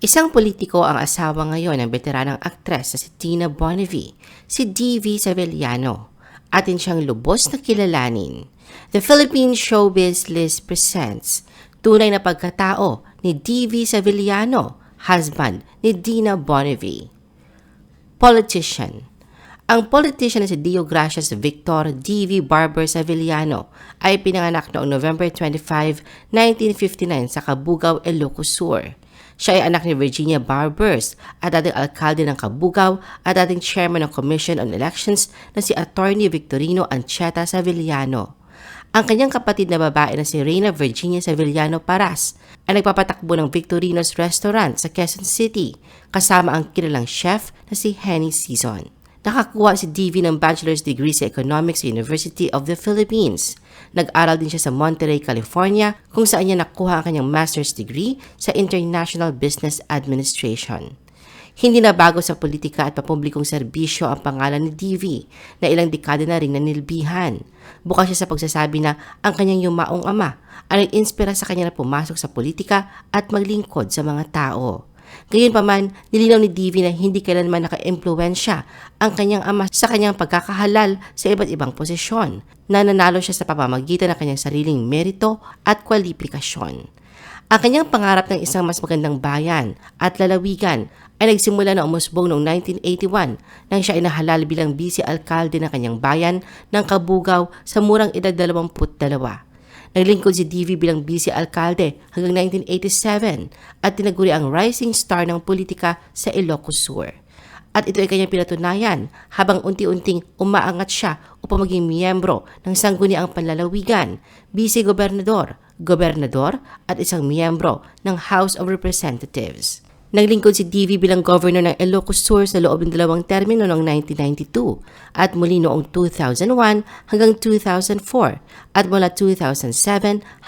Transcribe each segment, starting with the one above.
Isang politiko ang asawa ngayon ng veteranang aktres na si Tina Bonnevie, si D.V. Savellano. Atin siyang lubos na kilalanin. The Philippine Showbiz List presents Tunay na pagkatao ni D.V. Savellano, husband ni Dina Bonnevie. Politician ang politician na si Dio Gracias Victor D.V. Barber Savillano ay pinanganak noong November 25, 1959 sa Kabugaw, Ilocos Sur. Siya ay anak ni Virginia Barbers at dating alkalde ng Kabugaw at dating chairman ng Commission on Elections na si Attorney Victorino Ancheta Savillano. Ang kanyang kapatid na babae na si Reina Virginia Savillano Paras ay nagpapatakbo ng Victorino's Restaurant sa Quezon City kasama ang kilalang chef na si Henny Season. Nakakuha si DV ng bachelor's degree sa Economics University of the Philippines. Nag-aral din siya sa Monterey, California kung saan niya nakuha ang kanyang master's degree sa International Business Administration. Hindi na bago sa politika at papublikong serbisyo ang pangalan ni DV na ilang dekada na rin nanilbihan. Bukas siya sa pagsasabi na ang kanyang yumaong ama ay nag-inspira sa kanya na pumasok sa politika at maglingkod sa mga tao. Gayunpaman, nilinaw ni Divi na hindi kailanman naka-impluensya ang kanyang ama sa kanyang pagkakahalal sa iba't ibang posisyon na nanalo siya sa pamamagitan ng kanyang sariling merito at kwalifikasyon. Ang kanyang pangarap ng isang mas magandang bayan at lalawigan ay nagsimula na umusbong noong 1981 nang siya inahalal bilang vice-alkalde ng kanyang bayan ng Kabugaw sa murang edad 22. Naglingkod si DV bilang vice-alkalde hanggang 1987 at tinaguri ang rising star ng politika sa Ilocos Sur. At ito ay kanyang pinatunayan habang unti-unting umaangat siya upang maging miyembro ng sangguniang panlalawigan, vice-gobernador, gobernador at isang miyembro ng House of Representatives. Naglingkod si DV bilang governor ng Ilocos Sur sa loob ng dalawang termino noong 1992 at muli noong 2001 hanggang 2004 at mula 2007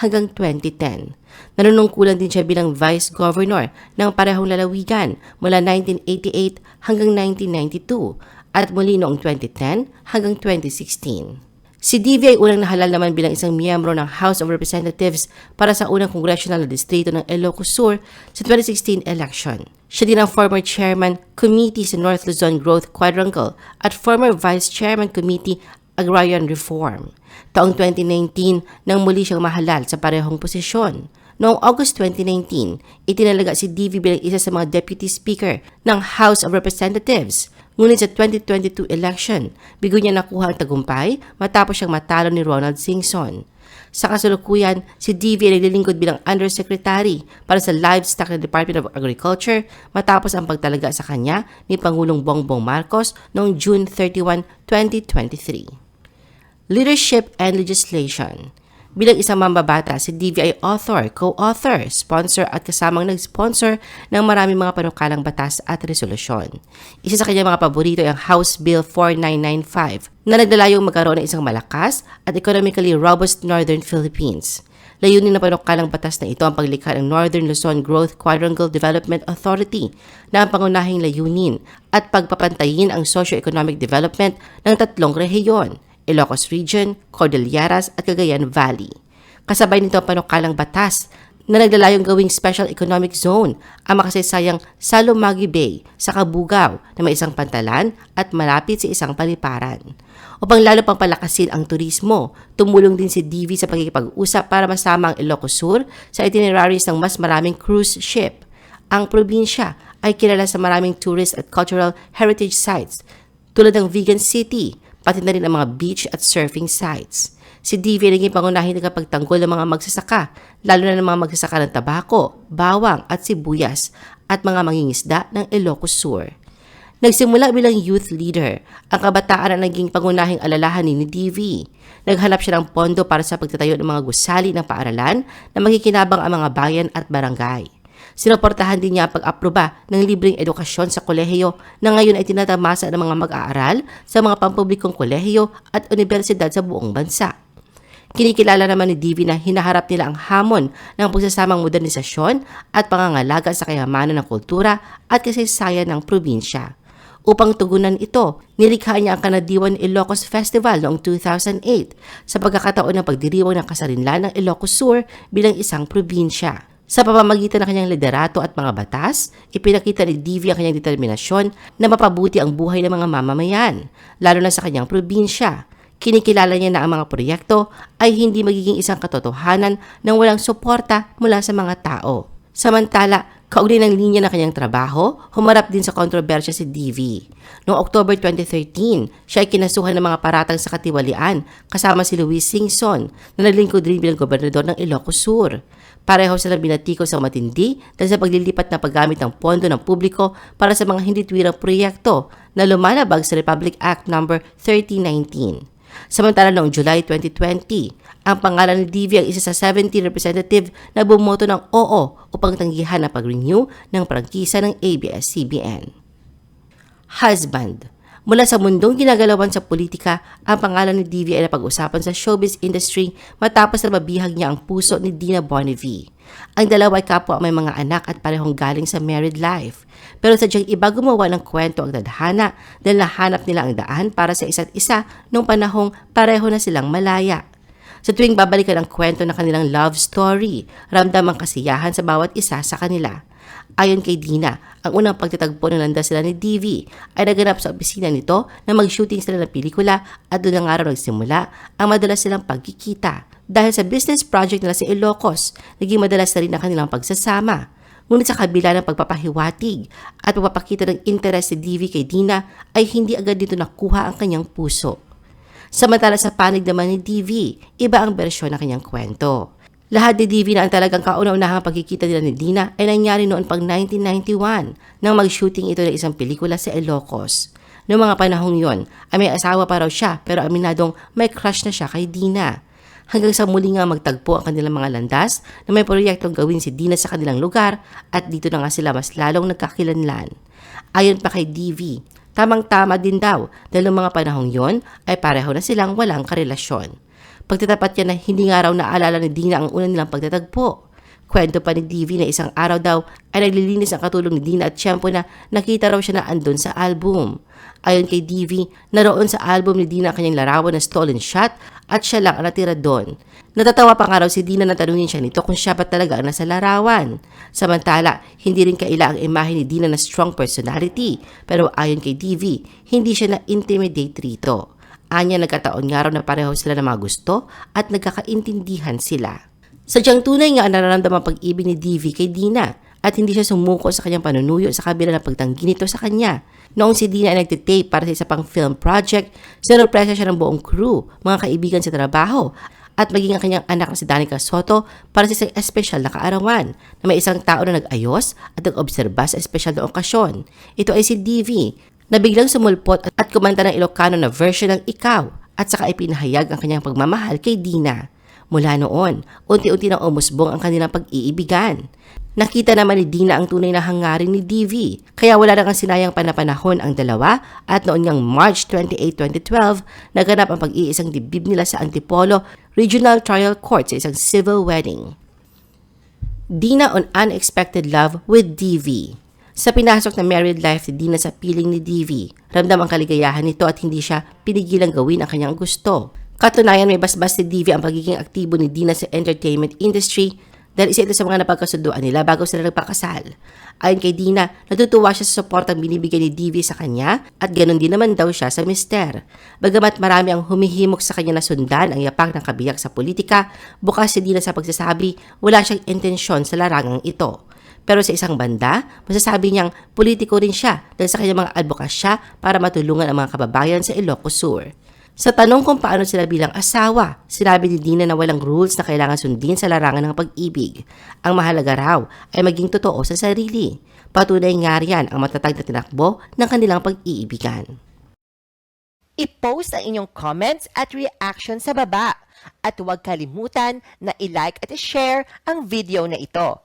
hanggang 2010. Nanunungkulan din siya bilang vice governor ng parehong lalawigan mula 1988 hanggang 1992 at muli noong 2010 hanggang 2016. Si DV ay unang nahalal naman bilang isang miyembro ng House of Representatives para sa unang congressional na distrito ng Ilocos Sur sa 2016 election. Siya din ang former chairman committee sa North Luzon Growth Quadrangle at former vice chairman committee Agrarian Reform. Taong 2019 nang muli siyang mahalal sa parehong posisyon. Noong August 2019, itinalaga si DV bilang isa sa mga deputy speaker ng House of Representatives Ngunit sa 2022 election, bigo niya nakuha ang tagumpay matapos siyang matalo ni Ronald Singson. Sa kasulukuyan, si DV ay naglilingkod bilang Undersecretary para sa Livestock ng Department of Agriculture matapos ang pagtalaga sa kanya ni Pangulong Bongbong Marcos noong June 31, 2023. Leadership and Legislation Bilang isang mambabata, si DV ay author, co-author, sponsor at kasamang nag-sponsor ng maraming mga panukalang batas at resolusyon. Isa sa kanyang mga paborito ay ang House Bill 4995 na naglalayong magkaroon ng isang malakas at economically robust Northern Philippines. Layunin ng panukalang batas na ito ang paglikha ng Northern Luzon Growth Quadrangle Development Authority na ang pangunahing layunin at pagpapantayin ang socio-economic development ng tatlong rehiyon – Ilocos Region, Cordilleras at Cagayan Valley. Kasabay nito ang panukalang batas na naglalayong gawing Special Economic Zone ang makasaysayang Salomagi Bay sa Kabugao na may isang pantalan at malapit sa isang paliparan. Upang lalo pang palakasin ang turismo, tumulong din si DV sa pagkikipag-usap para masama ang Ilocos Sur sa itineraries ng mas maraming cruise ship. Ang probinsya ay kilala sa maraming tourist at cultural heritage sites tulad ng Vegan City, pati na rin ang mga beach at surfing sites. Si Divi naging pangunahing nagpagtanggol ng mga magsasaka, lalo na ng mga magsasaka ng tabako, bawang at sibuyas at mga mangingisda ng Ilocos Sur. Nagsimula bilang youth leader, ang kabataan ang naging pangunahing alalahan ni DV. Naghanap siya ng pondo para sa pagtatayo ng mga gusali ng paaralan na magkikinabang ang mga bayan at barangay. Sinuportahan din niya ang pag-aproba ng libreng edukasyon sa kolehiyo na ngayon ay tinatamasa ng mga mag-aaral sa mga pampublikong kolehiyo at universidad sa buong bansa. Kinikilala naman ni Divi na hinaharap nila ang hamon ng pagsasamang modernisasyon at pangangalaga sa kayamanan ng kultura at kasaysayan ng probinsya. Upang tugunan ito, nilikha niya ang Kanadiwan Ilocos Festival noong 2008 sa pagkakataon ng pagdiriwang ng kasarinlan ng Ilocos Sur bilang isang probinsya. Sa pamamagitan ng kanyang liderato at mga batas, ipinakita ni Divi ang kanyang determinasyon na mapabuti ang buhay ng mga mamamayan, lalo na sa kanyang probinsya. Kinikilala niya na ang mga proyekto ay hindi magiging isang katotohanan nang walang suporta mula sa mga tao. Samantala, kaugnay ng linya ng kanyang trabaho, humarap din sa kontrobersya si DV. Noong October 2013, siya ay kinasuhan ng mga paratang sa katiwalian kasama si Luis Singson na naglingkod rin bilang gobernador ng Ilocos Sur. Pareho silang binatikos ang matindi dahil sa paglilipat na paggamit ng pondo ng publiko para sa mga hindi tuwirang proyekto na lumalabag sa Republic Act No. 3019. Samantala noong July 2020, ang pangalan ni Divi ang isa sa 70 representative na bumoto ng oo upang tanggihan ang pag-renew ng prangkisa ng ABS-CBN. Husband Mula sa mundong ginagalawan sa politika, ang pangalan ni Divi ay napag-usapan sa showbiz industry matapos na mabihag niya ang puso ni Dina Bonnevie. Ang dalawa ay kapwa may mga anak at parehong galing sa married life. Pero sadyang iba gumawa ng kwento ang tadhana dahil nahanap nila ang daan para sa isa't isa nung panahong pareho na silang malaya. Sa tuwing babalikan ang kwento ng kanilang love story, ramdam ang kasiyahan sa bawat isa sa kanila. Ayon kay Dina, ang unang pagtatagpo ng landas sila ni DV ay naganap sa opisina nito na mag-shooting sila ng pelikula at doon na nga raw nagsimula ang madalas silang pagkikita. Dahil sa business project nila sa Ilocos, naging madalas na rin ang kanilang pagsasama. Ngunit sa kabila ng pagpapahiwatig at pagpapakita ng interes ni DV kay Dina ay hindi agad dito nakuha ang kanyang puso. Samantala sa panig naman ni DV, iba ang bersyon ng kanyang kwento. Lahat ni DV na ang talagang kauna-unahang pagkikita nila ni Dina ay nangyari noon pang 1991 nang mag-shooting ito ng isang pelikula sa Ilocos. Noong mga panahong yon, ay may asawa pa raw siya pero aminadong may crush na siya kay Dina. Hanggang sa muli nga magtagpo ang kanilang mga landas na may proyektong gawin si Dina sa kanilang lugar at dito na nga sila mas lalong nagkakilanlan. Ayon pa kay DV, tamang-tama din daw dahil noong mga panahong yon ay pareho na silang walang karelasyon. Pagtatapat niya na hindi nga raw naalala ni Dina ang una nilang pagtatagpo. Kwento pa ni DV na isang araw daw ay naglilinis ang katulong ni Dina at tiyempo na nakita raw siya na andun sa album. Ayon kay DV, naroon sa album ni Dina ang kanyang larawan na stolen shot at siya lang ang natira doon. Natatawa pa nga raw si Dina na tanungin siya nito kung siya ba talaga ang nasa larawan. Samantala, hindi rin kaila ang imahe ni Dina na strong personality pero ayon kay DV, hindi siya na-intimidate rito. Anya nagkataon nga raw na pareho sila ng mga gusto at nagkakaintindihan sila. Sadyang tunay nga ang nararamdaman pag-ibig ni Divi kay Dina at hindi siya sumuko sa kanyang panunuyo sa kabila ng pagtanggi nito sa kanya. Noong si Dina ay nagtitape para sa isa pang film project, sinurpresa siya ng buong crew, mga kaibigan sa trabaho, at maging ang kanyang anak na si Danica Soto para sa isang espesyal na kaarawan na may isang tao na nag-ayos at nag-obserba sa espesyal na okasyon. Ito ay si Divi na biglang sumulpot at kumanta ng Ilocano na version ng Ikaw at saka ipinahayag ang kanyang pagmamahal kay Dina. Mula noon, unti-unti nang umusbong ang kanilang pag-iibigan. Nakita naman ni Dina ang tunay na hangarin ni DV, kaya wala nang sinayang panapanahon ang dalawa at noon ngang March 28, 2012, naganap ang pag-iisang dibdib nila sa Antipolo Regional Trial Court sa isang civil wedding. Dina on Unexpected Love with DV Sa pinasok na married life ni Dina sa piling ni DV, ramdam ang kaligayahan nito at hindi siya pinigilang gawin ang kanyang gusto. Katunayan may basbas ni DV ang pagiging aktibo ni Dina sa entertainment industry dahil isa ito sa mga napagkasunduan nila bago sila nagpakasal. Ayon kay Dina, natutuwa siya sa suportang binibigay ni DV sa kanya at ganoon din naman daw siya sa mister. Bagamat marami ang humihimok sa kanya na sundan ang yapak ng kabiyak sa politika, bukas si Dina sa pagsasabi wala siyang intensyon sa larangang ito. Pero sa isang banda, masasabi niyang politiko rin siya dahil sa kanyang mga advokasya para matulungan ang mga kababayan sa Ilocos Sur. Sa tanong kung paano sila bilang asawa, sinabi ni Dina na walang rules na kailangan sundin sa larangan ng pag-ibig. Ang mahalaga raw ay maging totoo sa sarili. Patunay nga riyan ang matatag na tinakbo ng kanilang pag-iibigan. I-post ang inyong comments at reaction sa baba. At huwag kalimutan na i-like at i-share ang video na ito.